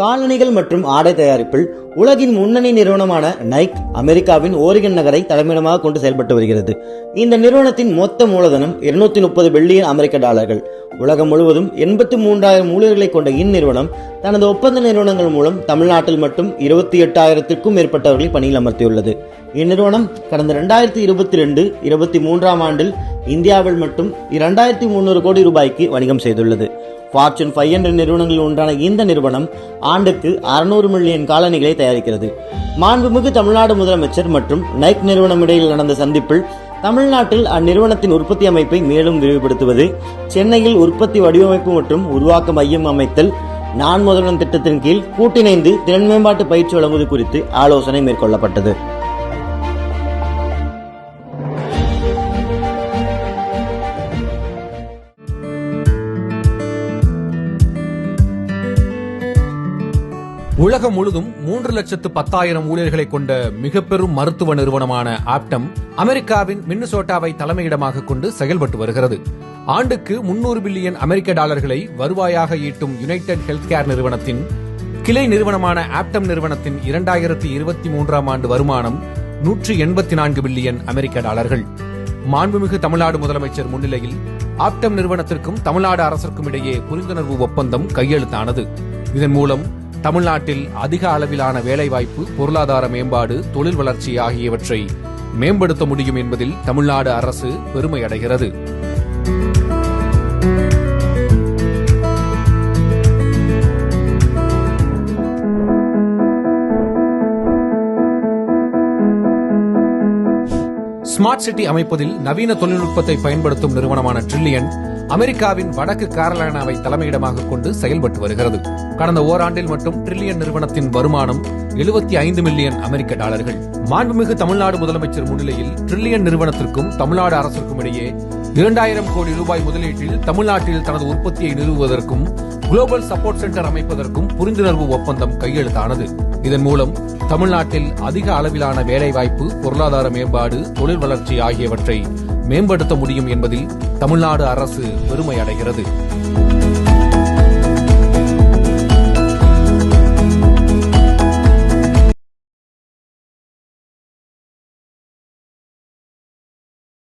காலணிகள் மற்றும் ஆடை தயாரிப்பில் உலகின் முன்னணி நிறுவனமான நைக் அமெரிக்காவின் ஓரிகன் நகரை தலைமையிடமாக கொண்டு செயல்பட்டு வருகிறது. இந்த நிறுவனத்தின் மொத்த மூலதனம் இருநூத்தி முப்பது பில்லியன் அமெரிக்க டாலர்கள். உலகம் முழுவதும் எண்பத்தி மூன்றாயிரம் ஊழியர்களை கொண்ட இந்நிறுவனம் தனது ஒப்பந்த நிறுவனங்கள் மூலம் தமிழ்நாட்டில் மட்டும் இருபத்தி எட்டாயிரத்திற்கும் மேற்பட்டவர்களை பணியில் அமர்த்தியுள்ளது. இந்நிறுவனம் கடந்த இரண்டாயிரத்தி இருபத்தி ரெண்டு இருபத்தி மூன்றாம் ஆண்டில் இந்தியாவில் மட்டும் இரண்டாயிரத்தி முன்னூறு கோடி ரூபாய்க்கு வணிகம் செய்துள்ளது. ஃபார்ச்சூன் ஃபைவ் ஹண்ட்ரட் நிறுவனங்களில் ஒன்றான இந்த நிறுவனம் ஆண்டுக்கு அறுநூறு மில்லியன் காலணிகளை தயாரிக்கிறது. மாண்புமிகு தமிழ்நாடு முதலமைச்சர் மற்றும் நைக் நிறுவனம் இடையில் நடந்த சந்திப்பில் தமிழ்நாட்டில் அந்நிறுவனத்தின் உற்பத்தி அமைப்பை மேலும் விரிவுபடுத்துவது சென்னையில் உற்பத்தி வடிவமைப்பு மற்றும் உருவாக்க மையம் அமைத்தல் நான் முதல்வன் திட்டத்தின் கீழ் கூட்டிணைந்து திறன் மேம்பாட்டு பயிற்சி வழங்குவது குறித்து ஆலோசனை மேற்கொள்ளப்பட்டது. உலகம் முழுதும் மூன்று லட்சத்து பத்தாயிரம் ஊழியர்களை கொண்ட மிக பெரும் மருத்துவ நிறுவனமான ஆப்டம் அமெரிக்காவின் மின்னுசோட்டாவை தலைமையிடமாக கொண்டு செயல்பட்டு வருகிறது. ஆண்டுக்கு முன்னூறு பில்லியன் அமெரிக்க டாலர்களை வருவாயாக ஈட்டும் யுனைடெட் ஹெல்த் கேர் நிறுவனத்தின் கிளை நிறுவனமான ஆப்டம் நிறுவனத்தின் இரண்டாயிரத்தி இருபத்தி மூன்றாம் ஆண்டு வருமானம் நூற்றி எண்பத்தி நான்கு பில்லியன் அமெரிக்க டாலர்கள். மாண்புமிகு தமிழ்நாடு முதலமைச்சர் முன்னிலையில் ஆப்டம் நிறுவனத்திற்கும் தமிழ்நாடு அரசிற்கும் இடையே புரிந்துணர்வு ஒப்பந்தம் கையெழுத்தானது. இதன் மூலம் தமிழ்நாட்டில் அதிக அளவிலான வேலைவாய்ப்பு பொருளாதார மேம்பாடு தொழில் வளர்ச்சி ஆகியவற்றை மேம்படுத்த முடியும் என்பதில் தமிழ்நாடு அரசு பெருமை ஸ்மார்ட் சிட்டி அமைப்பதில் நவீன தொழில்நுட்பத்தை பயன்படுத்தும் நிறுவனமான ட்ரில்லியன் அமெரிக்காவின் வடக்கு கேரளானாவை தலைமையிடமாக கொண்டு செயல்பட்டு வருகிறது. கடந்த ஓராண்டில் மட்டும் ட்ரில்லியன் நிறுவனத்தின் வருமானம் எழுபத்தி ஐந்து மில்லியன் அமெரிக்க டாலர்கள். மாண்புமிகு தமிழ்நாடு முதலமைச்சர் முன்னிலையில் ட்ரில்லியன் நிறுவனத்திற்கும் தமிழ்நாடு அரசிற்கும் இடையே இரண்டாயிரம் கோடி ரூபாய் முதலீட்டில் தமிழ்நாட்டில் தனது உற்பத்தியை நிறுவுவதற்கும் குளோபல் சப்போர்ட் சென்டர் அமைப்பதற்கும் புரிந்துணர்வு ஒப்பந்தம் கையெழுத்தானது. இதன் மூலம் தமிழ்நாட்டில் அதிக அளவிலான வேலைவாய்ப்பு பொருளாதார மேம்பாடு தொழில் வளர்ச்சி ஆகியவற்றை மேம்படுத்த முடியும் என்பதில் தமிழ்நாடு அரசு பெருமை அடைகிறது